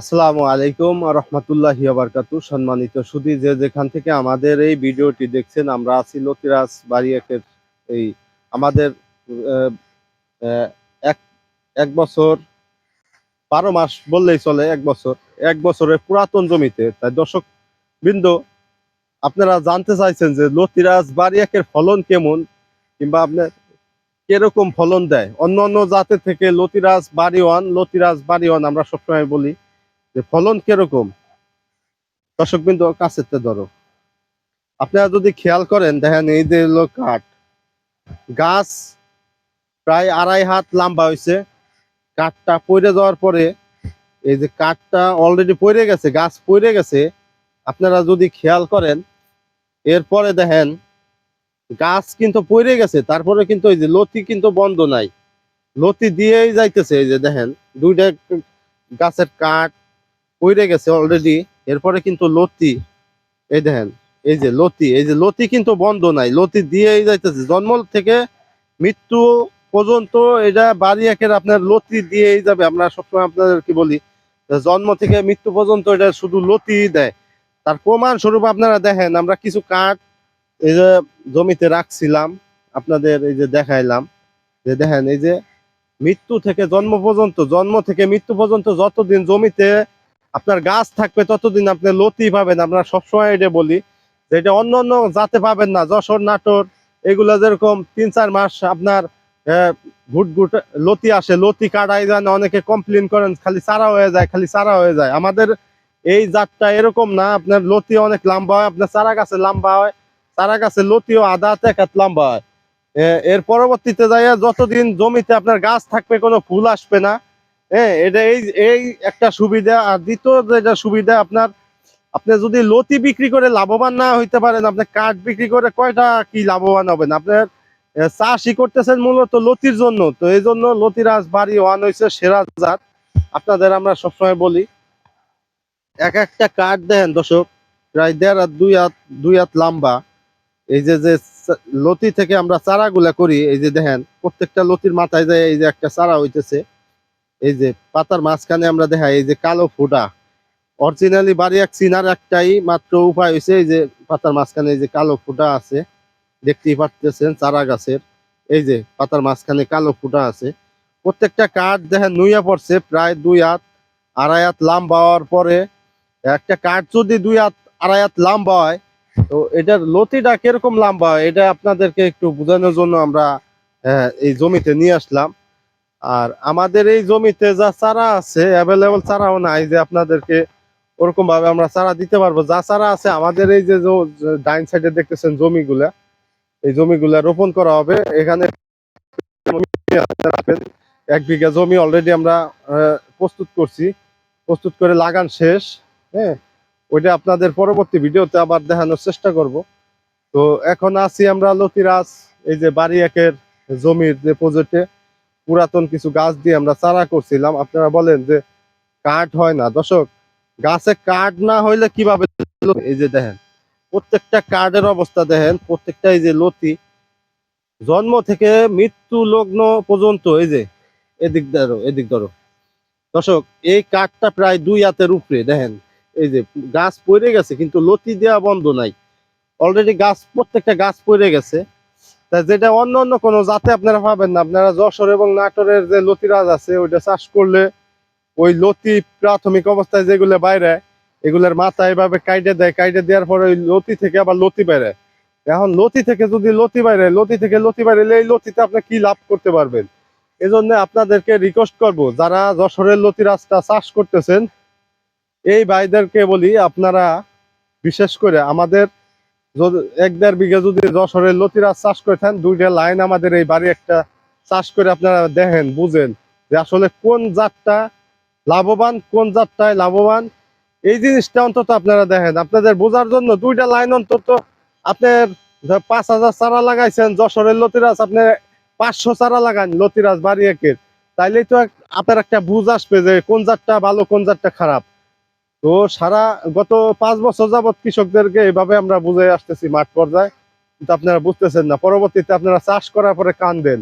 আসসালামু আলাইকুম রহমতুল্লাহ বারকাতু সম্মানিত সুদী, যে যেখান থেকে আমাদের এই ভিডিওটি দেখছেন, আমরা আছি লতিরাজ বাড়িয়াকের এই আমাদের এক এক বছর, বারো মাস বললেই চলে, এক বছর, এক বছরের পুরাতন জমিতে। তাই দর্শক বৃন্দ, আপনারা জানতে চাইছেন যে লতিরাজ বাড়িয়াকের ফলন কেমন, কিংবা আপনার কীরকম ফলন দেয়? অন্য অন্য জাতের থেকে লতিরাজ বাড়িওয়ান লতিরাজ বাড়িওয়ান আমরা সবসময় বলি যে ফলন কীরকম? দর্শক বিন্দু কাছেতে ধরো। আপনারা যদি খেয়াল করেন, দেখেন এই যে হলো কাঠ। গাছ প্রায় আড়াই হাত লম্বা হয়েছে। কাঠটা পড়ে যাওয়ার পরে, এই যে কাঠটা অলরেডি পড়ে গেছে, গাছ পড়ে গেছে, আপনারা যদি খেয়াল করেন, এরপরে দেখেন, গাছ কিন্তু পড়ে গেছে, তারপরে কিন্তু এই যে লতি কিন্তু বন্ধ নাই। লতি দিয়েই যাইতেছে, এই যে দেখেন, দুইটা গাছের কাঠ পড়ে গেছে অলরেডি এরপরে কিন্তু লতি, এই দেখেন, এই যে লতি, এই যে লতি কিন্তু বন্ধ নাই, লতি দিয়েই যাইতেছে জন্ম থেকে মৃত্যু পর্যন্ত এটা বাড়ি একের আপনার লতি দিয়েই যাবে, আমরা সবসময় আপনাদের কি বলি, জন্ম থেকে মৃত্যু পর্যন্ত এটা শুধু লতি দেয়, তার প্রমাণ স্বরূপ আপনারা দেখেন, আমরা কিছু কাঠ এই যে জমিতে রাখছিলাম, আপনাদের এই যে দেখাইলাম, যে দেখেন এই যে মৃত্যু থেকে জন্ম পর্যন্ত, জন্ম থেকে মৃত্যু পর্যন্ত যতদিন জমিতে আপনার গাছ থাকবে ততদিন আপনি লতি পাবেন, আমরা সবসময় এটা বলি যে এটা অন্য অন্য জাতে পাবেন না, যশোর, নাটোর, এগুলা যেরকম তিন চার মাস আপনার ঘুট ঘুট লতি আসে, লতি কাটাই যান অনেকে কমপ্লেন করেন, খালি চারা হয়ে যায়, খালি সারা হয়ে যায়। আমাদের এই জাতটা এরকম না, আপনার লতি অনেক লম্বা হয়, আপনার চারা গাছে লম্বা হয়, চারা গাছে লতিও আদা তেকাত লম্বা হয়। এর পরবর্তীতে যাইয়া যতদিন জমিতে আপনার গাছ থাকবে, কোনো ফুল আসবে না হ্যাঁ এটা এই এই একটা সুবিধা। আর দ্বিতীয় যেটা সুবিধা আপনার, আপনি যদি লতি বিক্রি করে লাভবান না হইতে পারেন, আপনি কাঠ বিক্রি করে কয়টা কি লাভবান হবেন? আপনার চাষই করতেছেন মূলত লতির জন্য। তো এই জন্য লতিরাজ বাড়ি ওয়ান হয়েছে সেরা জাত আপনাদের আমরা সবসময় বলি, এক একটা কাঠ দেন দর্শক, প্রায় দেড় হাত, দুই হাত দুই হাত লম্বা। এই যে যে লতি থেকে আমরা চারাগুলা করি, এই যে দেখেন, প্রত্যেকটা লতির মাথায় যায় এই যে একটা চারা হইতেছে এই যে পাতার মাঝখানে আমরা দেখা এই যে কালো ফুটা। অরিজিনালি বাড়ি এক চিনার একটাই মাত্র উপায় হয়েছে এই যে পাতার মাঝখানে এই যে কালো ফুটা আছে। দেখতেই পারতেছেন চারা গাছের। এই যে পাতার মাঝখানে কালো ফুটা আছে। প্রত্যেকটা কাঠ দেখেন নুইয়া পড়ছে প্রায় দুই হাত আড়াই হাত লম্বা হওয়ার পরে একটা কাঠ যদি দুই হাত আড়াই হাত লম্বা হয় তো এটার লতিটা কীরকম লম্বা হয় এটা আপনাদেরকে একটু বোঝানোর জন্য আমরা আহ, এই জমিতে নিয়ে আসলাম। আর আমাদের এই জমিতে যা চারা আছে অ্যাভেলেবল চারাও নাই যে আপনাদেরকে ওরকম ভাবে আমরা চারা দিতে পারব। যা চারা আছে, আমাদের এই যে ডাইন সাইডে দেখতেছেন জমিগুলা, এই জমিগুলা রোপণ করা হবে। এখানে এক বিঘা জমি অলরেডি আমরা প্রস্তুত করছি। প্রস্তুত করে লাগান শেষ হ্যাঁ? ওইটা আপনাদের পরবর্তী ভিডিওতে আবার দেখানোর চেষ্টা করব। তো এখন আছি আমরা লতিরাজ, এই যে বাড়ি একের জমির যে প্রজেক্টে পুরাতন কিছু গাছ দিয়ে আমরা চারা করছিলাম। আপনারা বলেন যে কাঠ হয় না। দর্শক, গাছে কাঠ না হইলে কীভাবে এই যে দেখেন, প্রত্যেকটা কাঠের অবস্থা দেখেন, প্রত্যেকটা এই যে লতি, জন্ম থেকে মৃত্যু লগ্ন পর্যন্ত, এই যে, এদিক ধরো এদিক ধরো। দর্শক, এই কাঠটা প্রায় দুই হাতের উপরে, দেখেন, এই যে গাছ পড়ে গেছে, কিন্তু লতি দেওয়া বন্ধ নাই। অলরেডি গাছ, প্রত্যেকটা গাছ পড়ে গেছে। যেটা অন্য অন্য কোনো জাতে আপনারা পাবেন না। আপনারা যশোর এবং নাটোরের যে লতিরাজ আছে, ওইটা চাষ করলে ওই লতি প্রাথমিক অবস্থায় যেগুলো বাইরে, এগুলোর মাথা এভাবে কাইটে দেয়, কাইটে দেওয়ার পরে ওই লতি থেকে আবার লতি বাইরে। এখন লতি থেকে যদি লতি বাইরে, লতি থেকে লতি বাইরে এই লতিতে আপনি কি লাভ করতে পারবেন? এজন্য আপনাদেরকে রিকোয়েস্ট করব, যারা যশোরের লতিরাজটা চাষ করতেছেন, এই ভাইদেরকে বলি আপনারা, বিশেষ করে আমাদের এক দেড় বিঘা যদি যশোরের লতিরাজ চাষ করে থাকেন, দুইটা লাইন আমাদের এই বাড়ি একটা চাষ করে আপনারা দেখেন, বুঝেন যে আসলে কোন জাতটা লাভবান, কোন জাতটায় লাভবান। এই জিনিসটা অন্তত আপনারা দেখেন। আপনাদের বোঝার জন্য দুইটা লাইন অন্তত আপনার পাঁচ হাজার চারা লাগাইছেন, যশোরের লতিরাজ আপনি পাঁচশো চারা লাগান লতিরাজ বাড়ি একের। তাইলেই তো আপনার একটা বুঝ আসবে যে কোন জাতটা ভালো, কোন জাতটা খারাপ। তো সারা গত পাঁচ বছর যাবত কৃষকদেরকে এভাবে আমরা বুঝে আসতেছি মাঠ পর্যায়ে। কিন্তু আপনারা বুঝতেছেন না। পরবর্তীতে আপনারা চাষ করার পরে কান দেন।